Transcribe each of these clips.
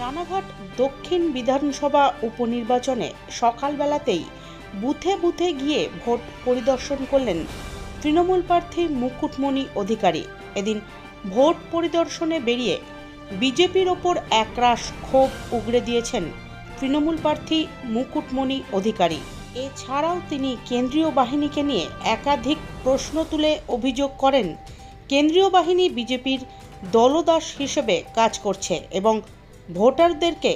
রানাঘাট দক্ষিণ বিধানসভা উপনির্বাচনে সকালবেলাতেই বুথে বুথে গিয়ে ভোট পরিদর্শন করলেন তৃণমূল প্রার্থী মুকুটমণি অধিকারী। এদিন ভোট পরিদর্শনে বেরিয়ে বিজেপির ওপর একরাশ ক্ষোভ উগড়ে দিয়েছেন তৃণমূল প্রার্থী মুকুটমণি অধিকারী। এছাড়াও তিনি কেন্দ্রীয় বাহিনীকে নিয়ে একাধিক প্রশ্ন তুলে অভিযোগ করেন, কেন্দ্রীয় বাহিনী বিজেপির দলদাস হিসেবে কাজ করছে এবং ভোটারদেরকে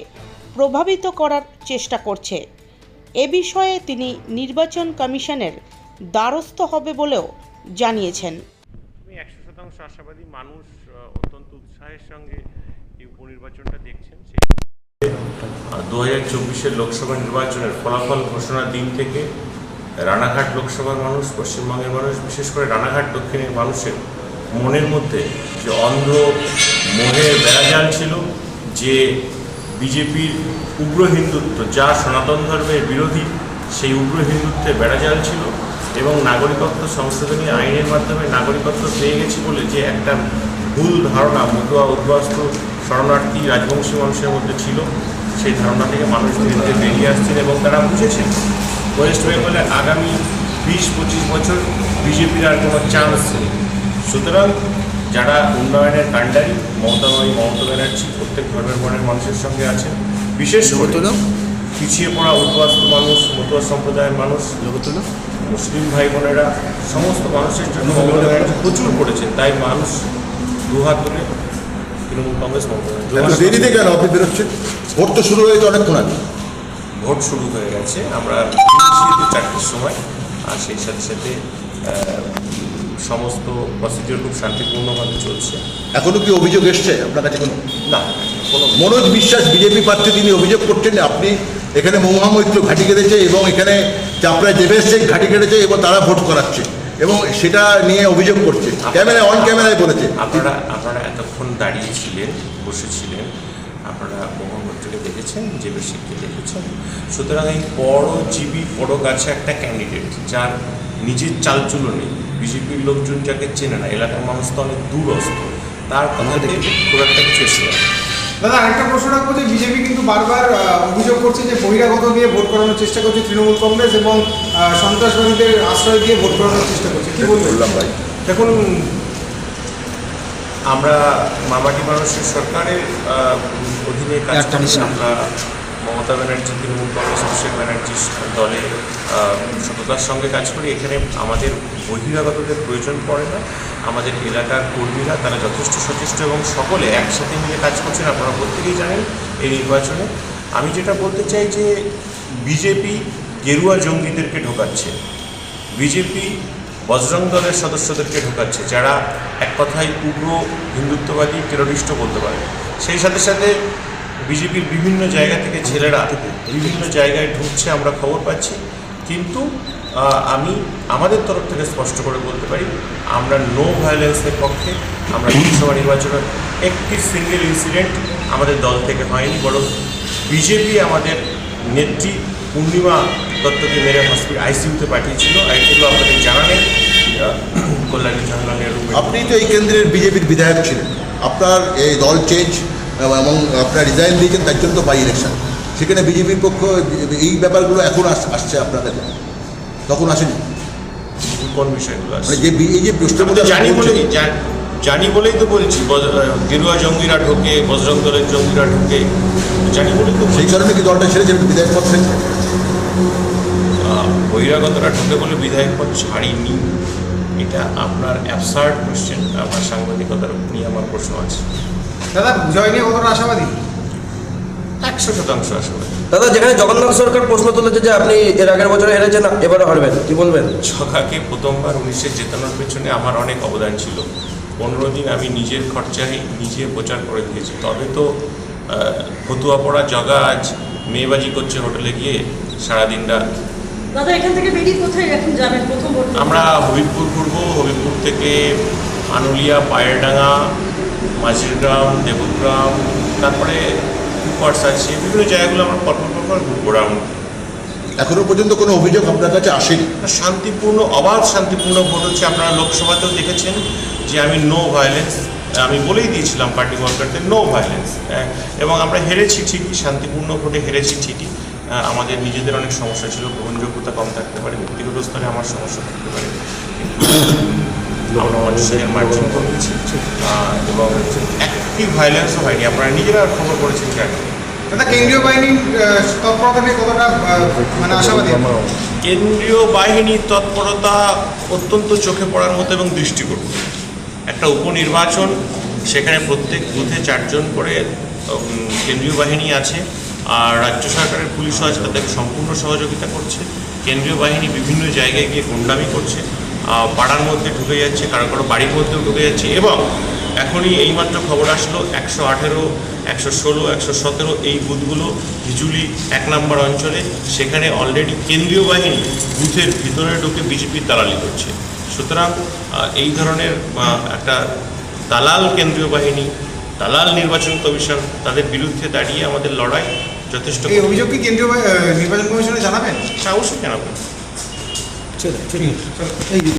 প্রভাবিত করার চেষ্টা করছে। এ বিষয়ে তিনি নির্বাচন কমিশনের দ্বারস্থ হবে বলেও জানিয়েছেন। আমি একশো শতাংশ আশাবাদী মানুষ অত্যন্ত উৎসাহের সঙ্গে এই উপনির্বাচনটা দেখছেন। দু হাজার চব্বিশের লোকসভা নির্বাচনের ফলাফল ঘোষণার দিন থেকে রানাঘাট লোকসভার মানুষ পশ্চিমবঙ্গের মানুষ বিশেষ করে রানাঘাট দক্ষিণের মানুষের মনের মধ্যে যে অন্ধ মোহের বেড়াজাল ছিল যে বিজেপির উগ্র হিন্দুত্ব, যা সনাতন ধর্মের বিরোধী, সেই উগ্র হিন্দুত্বে বেড়াজাল ছিল এবং নাগরিকত্ব সংশোধনী আইনের মাধ্যমে নাগরিকত্ব পেয়ে গেছি বলে যে একটা ভুল ধারণা, মতুয়া, উদ্বাস্তু শরণার্থী রাজবংশী মানুষের মধ্যে ছিল, সেই ধারণা থেকে মানুষ ধীরে ধীরে বেরিয়ে আসছেন এবং তারা বুঝেছেন। ওয়েস্ট বেঙ্গলে আগামী বিশ পঁচিশ বছর বিজেপির আর কোনো চান্স নেই। সুতরাং যারা উন্নয়নের কাণ্ডারি মমতাময়ী মমতা ব্যানার্জি প্রত্যেক ধর্মের বর্ণের মানুষের সঙ্গে আছে বিশেষ করে পিছিয়ে পড়া উদ্বাস্তু মানুষ মতুয়া সম্প্রদায়ের মানুষ মুসলিম ভাই বোনেরা সমস্ত মানুষের জন্য মমতা ব্যানার্জি প্রচুর করেছেন। তাই মানুষ দুহাত তুলে তৃণমূল কংগ্রেস মমতা দেরিতে কেন আপনি বেরোচ্ছেন? ভোট তো শুরু হয়েছে অনেকক্ষণ আগে। ভোট শুরু হয়ে গেছে। আমরা চারটের সময় আর সেই সাথে সাথে সমস্ত প্রসিডিওর খুব শান্তিপূর্ণভাবে চলছে। এখনও কি অভিযোগ এসছে আপনার কাছে কোনো? না কোনো মনোজ বিশ্বাস বিজেপি প্রার্থী তিনি অভিযোগ করছেন আপনি এখানে মহামৈত্র ঘাঁটি কেটেছে এবং এখানে চাপড়া জেভিএস শেখ ঘাঁটি কেটেছে এবং তারা ভোট করাচ্ছে এবং সেটা নিয়ে অভিযোগ করছে। ক্যামেরা অন ক্যামেরায় বলেছে। আপনারা আপনারা এতক্ষণ দাঁড়িয়েছিলেন বসেছিলেন আপনারা মোহাম্মদকে দেখেছেন যে বেশিকে দেখেছেন। সুতরাং এই বড় জিবি বড় গাছে একটা ক্যান্ডিডেট যার নিজের চালচুলো নেই। বিজেপির লোকজন যাকে চেনে না এলাকার মানুষ তো অনেক দূরস্থ তার কথাতে খুব একটা কিছু এসে দাদা আরেকটা প্রশ্ন রাখব যে বিজেপি কিন্তু বারবার অভিযোগ করছে যে বহিরাগত দিয়ে ভোট করানোর চেষ্টা করছে তৃণমূল কংগ্রেস এবং আহ, সন্ত্রাসবাদীদের আশ্রয় দিয়ে ভোট করানোর চেষ্টা করছে। কি বললাম ভাই। দেখুন আমরা মামাটি মানুষের সরকারের আহ, অধীনে কাজ করি আমরা মমতা ব্যানার্জি, তৃণমূল কংগ্রেস অভিষেক ব্যানার্জির দলে সততার সঙ্গে কাজ করি। এখানে আমাদের বহিরাগতদের প্রয়োজন পড়ে না। আমাদের এলাকার কর্মীরা, তারা যথেষ্ট সচেষ্ট এবং সকলে একসাথে মিলে কাজ করছেন। আপনারা প্রত্যেকেই জানেন এই নির্বাচনে। আমি যেটা বলতে চাই যে, বিজেপি গেরুয়া জঙ্গিদেরকে ঢোকাচ্ছে। বিজেপি বজরং দলের সদস্যদেরকে ঢোকাচ্ছে, যারা এক কথায় উগ্র হিন্দুত্ববাদী টেরোরিস্টও বলতে পারে। সেই সাথে সাথে বিজেপির বিভিন্ন জায়গা থেকে ছেলেরা বিভিন্ন জায়গায় ঢুকছে, আমরা খবর পাচ্ছি। কিন্তু আমি আমাদের তরফ থেকে স্পষ্ট করে বলতে পারি, আমরা নো ভায়োলেন্সের পক্ষে, আমরা লোকসভা নির্বাচনের একটি সিঙ্গেল ইনসিডেন্ট আমাদের দল থেকে হয়নি, বরং বিজেপি আমাদের নেত্রী পূর্ণিমা দত্তকে মেরে হসপিটাল আইসিইউতে পাঠিয়েছিল। এগুলো আপনাদের জানা নেই। কল্যাণী জওয়াহরলাল নেহরু আপনি তো এই কেন্দ্রের বিজেপির বিধায়ক ছিলেন। আপনার এই দল চেঞ্জ এবং আপনার রিজাইন দিয়েছেন তার জন্য তো বাই ইলেকশন সেখানে বিজেপির পক্ষ এই ব্যাপারগুলো এখন আস- আসছে আপনার কাছে তখন আসেনি। কোন বিষয়গুলো আছে মানে যে এই যে প্রশ্নগুলো জানি বলেই জানি বলেই তো বলছি গেরুয়া জঙ্গিরা ঢোকে বজরং দলের জঙ্গিরা ঢোকে। জানি বলেই তো সেই কারণে কি দলটা ছেড়েছেন বিধায়ক পদ থেকে বহিরাগতরা ঢুকে বলে বিধায়ক পদ ছাড়িনি। এটা আপনার অ্যাবসার্ড কোশ্চেন আমার সাংবাদিকতার নিয়ে আমার প্রশ্ন আছে। দাদা জয় নিয়ে কতটা আশাবাদী? একশো শতাংশ আসলে দাদা যেখানে জগন্নাথ সরকার প্রশ্ন তুলেছে যে আপনি এর আগের বছরে হেরেছেন এবারে হারবেন কি বলবেন? ছকাকে প্রথমবার উনিশে জেতানোর পেছনে আমার অনেক অবদান ছিল। পনেরো দিন আমি নিজের খরচায় নিজে প্রচার করে দিয়েছি। তবে তো ফতুয়া পড়া জগা আজ মেয়েবাজি করছে হোটেলে গিয়ে সারাদিনটা দাদা এখান থেকে বেরিয়ে কোথায় এখন যাবেন? প্রথম আমরা হবিবপুর ঘুরবো। হবিবপুর থেকে আনুলিয়া পায়েরডাঙ্গা মাঝিরগ্রাম দেবগ্রাম তারপরে কুপার্স আছে বিভিন্ন জায়গাগুলো আমরা পরপর পরপর রাউন্ড এখনও পর্যন্ত কোনো অভিযোগ আপনার কাছে আসেনি? শান্তিপূর্ণ অবাধ শান্তিপূর্ণ ভোট হচ্ছে আপনারা লোকসভাতেও দেখেছেন যে আমি নো ভায়োলেন্স আমি বলেই দিয়েছিলাম পার্টি ওয়ার্কারদের নো ভায়োলেন্স এবং আমরা হেরেছি ঠিকই শান্তিপূর্ণ ভোটে হেরেছি ঠিকই। আমাদের নিজেদের অনেক সমস্যা ছিল গ্রহণযোগ্যতা কম থাকতে পারে ব্যক্তিগত স্তরে আমার সমস্যা থাকতে পারে। মানুষের মার্জিন করেছি এবং একটি ভায়োলেন্সও হয়নি। আপনারা নিজেরা খবর করেছেন দাদা কেন্দ্রীয় বাহিনীর তৎপরতা নিয়ে কতটা মানে আশাবাদী? কেন্দ্রীয় বাহিনীর তৎপরতা অত্যন্ত চোখে পড়ার মতো এবং দৃষ্টিকটু। একটা উপনির্বাচন সেখানে প্রত্যেক বুথে চারজন করে কেন্দ্রীয় বাহিনী আছে আর রাজ্য সরকারের পুলিশও আছে তাদের সম্পূর্ণ সহযোগিতা করছে। কেন্দ্রীয় বাহিনী বিভিন্ন জায়গায় গিয়ে গুন্ডামি করছে। পাড়ার মধ্যে ঢুকে যাচ্ছে কারও কারও বাড়ির মধ্যেও ঢুকে যাচ্ছে। এবং এখনই এইমাত্র খবর আসলো একশো আঠেরো একশো ষোলো একশো সতেরো এই বুথগুলো হিজুলি এক নম্বর অঞ্চলে। সেখানে অলরেডি কেন্দ্রীয় বাহিনী বুথের ভিতরে ঢুকে বিজেপির দালালি করছে। সুতরাং এই ধরনের একটা দালাল কেন্দ্রীয় বাহিনী দালাল নির্বাচন কমিশন তাদের বিরুদ্ধে দাঁড়িয়ে আমাদের লড়াই যথেষ্ট এই অভিযোগ কি কেন্দ্রীয় নির্বাচন কমিশনে জানাবেন? অবশ্যই জানাব। চলো